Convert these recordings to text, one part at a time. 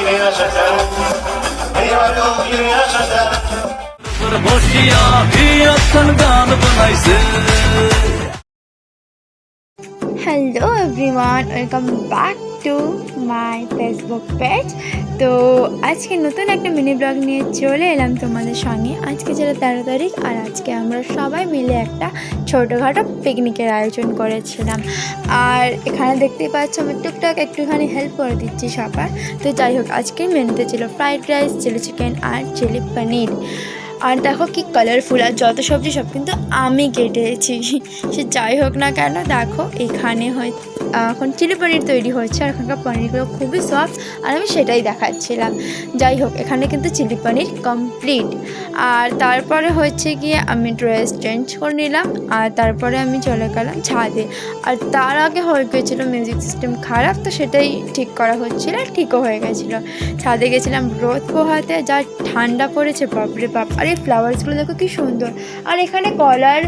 ফিরে আসাটা এইবারেও ফিরে আসাটা বসিয়া গান বানাইছে hello everyone welcome back to my Facebook page তো আজকে নতুন একটা মিনি ব্লগ নিয়ে চলে এলাম তোমাদের সঙ্গে। আজকে ছিল তেরো তারিখ, আর আজকে আমরা সবাই মিলে একটা ছোটোখাটো পিকনিকের আয়োজন করেছিলাম। আর এখানে দেখতেই পাচ্ছ, আমি টুকটাক একটুখানি হেল্প করে দিচ্ছি সবার। তো যাই হোক, আজকের মেনুতে ছিল ফ্রাইড রাইস চিলি চিকেন আর চিলি পনির আর দেখো কি কালারফুল আর যত সবজি সব কিন্তু আমি কেটেছি। সে যাই হোক না কেন, দেখো এখানে হয় এখন চিলি পনির তৈরি হচ্ছে আর এখানকার পনিরগুলো খুবই সফট আর আমি সেটাই দেখাচ্ছিলাম। যাই হোক, এখানে কিন্তু চিলি পনির কমপ্লিট আর তারপরে হচ্ছে গিয়ে আমি ড্রেস চেঞ্জ করে নিলাম আর তারপরে আমি চলে গেলাম ছাদে। আর তার আগে হয়ে গেছিল মিউজিক সিস্টেম খারাপ, তো সেটাই ঠিক করা হচ্ছিল ঠিকও হয়ে গেছিল। ছাদে গেছিলাম রোদ পোহাতে, যা ঠান্ডা পড়েছে, বাপরে বাপ। আর এই ফ্লাওয়ার্সগুলো দেখো কি সুন্দর। আর এখানে কলার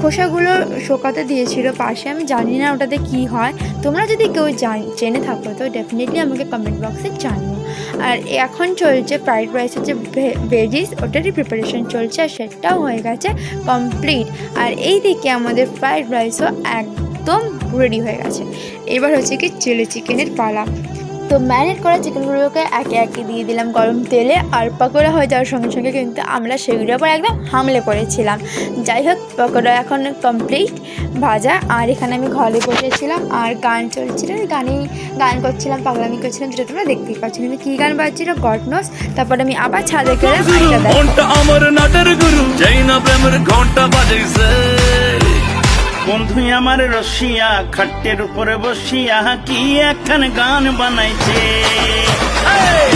খোসাগুলো শোকাতে দিয়েছিল পাশে, আমি জানি না ওটাতে কি হয়। তোমরা যদি কেউ জান থাকো তো ডেফিনেটলি আমাকে কমেন্ট বক্সে জানিও। আর এখন চলছে ফ্রাইড রাইসের যে ভেজিস ওটারই প্রিপারেশন চলছে আর সেটাও হয়ে গেছে কমপ্লিট আর এই দিকে আমাদের ফ্রাইড রাইসও একদম রেডি হয়ে গেছে। এবার হচ্ছে কি চিলি চিকেনের পালা। তো ম্যারিনেট করা চিকেনগুলোকে একে একে দিয়ে দিলাম গরম তেলে। আর পকোড়া হয়ে যাওয়ার সঙ্গে সঙ্গে কিন্তু আমরা সেগুলোর উপর একদম হামলে করেছিলাম যাই হোক, পকোড়া এখন কমপ্লিট ভাজা। আর এখানে আমি ঘরে বসেছিলাম, আর গান চলছিল। গানেই গান করছিলাম, পাগলামি করছিলাম, যেটা তোমরা দেখতেই পাচ্ছি। কিন্তু কী গান বাজছিল? গড নোস তারপর আমি আবার ছাদে গেলাম আমার নাটের গুরু, যাই না প্রেমের ঘণ্টা বাজাইছে। বন্ধু আমার রসিয়া, খাটের উপরে বসিয়া কি একখান গান বানাইছে?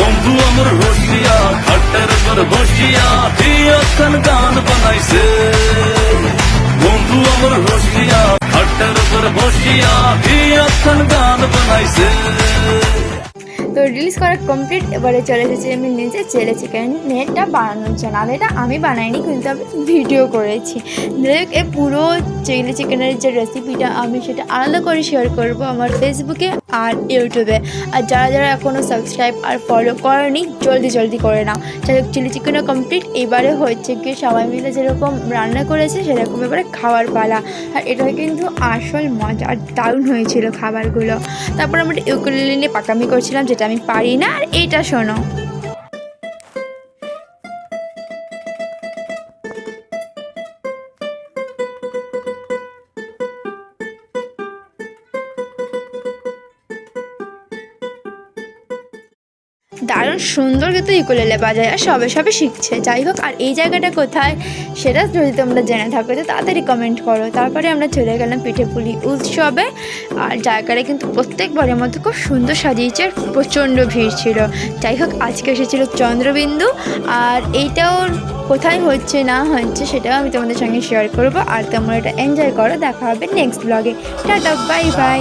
বন্ধু, আমার রসিয়া, খাটের উপর বসিয়া বিয়তন গান বানাইছে? বন্ধু, আমার রসিয়া, খাটের উপর বসিয়া বিয়তন গান বানাইছে? তো রিলিজ করা কমপ্লিট এবারে চলে এসেছি আমি নিজে চেলে চিকেন নেটটা বানানোর জন্য। আর এটা আমি বানাইনি, কিন্তু আমি ভিডিও করেছি। এ পুরো চিলি চিকেনের যে রেসিপিটা আমি সেটা আলাদা করে শেয়ার করব আমার ফেসবুকে আর ইউটিউবে। আর যারা যারা এখনও সাবস্ক্রাইব আর ফলো করেনি, জলদি জলদি করে নাও। যাই চিলি চিকেনও কমপ্লিট এবারে হচ্ছে কি সবাই মিলে যেরকম রান্না করেছে, সেরকম এবারে খাওয়ার পালা। আর এটা কিন্তু আসল মজা। আর দারুণ হয়েছিল খাবারগুলো। তারপর আমরা ইউকুলিলে পাকামি করছিলাম, যেটা আমি পারি না। আর এটা শোনো। দারুণ সুন্দর কিন্তু ইকুলেলে বাজায়, আর সবে সবে শিখছে। যাই হোক, আর এই জায়গাটা কোথায় সেটা যদি তোমরা জেনে থাকো, তো তাড়াতাড়ি কমেন্ট করো। তারপরে আমরা চলে গেলাম পিঠে পুলি উৎসবে। আর জায়গাটা কিন্তু প্রত্যেকবারের মতো খুব সুন্দর সাজিয়েছে, আর প্রচণ্ড ভিড় ছিল। যাই হোক, আজকে এসেছিল চন্দ্রবিন্দু। আর এইটাও কোথায় হচ্ছে, না হচ্ছে, সেটাও আমি তোমাদের সঙ্গে শেয়ার করব। আর তোমরা এটা এনজয় করো। দেখা হবে নেক্সট ব্লগে টাটা বাই বাই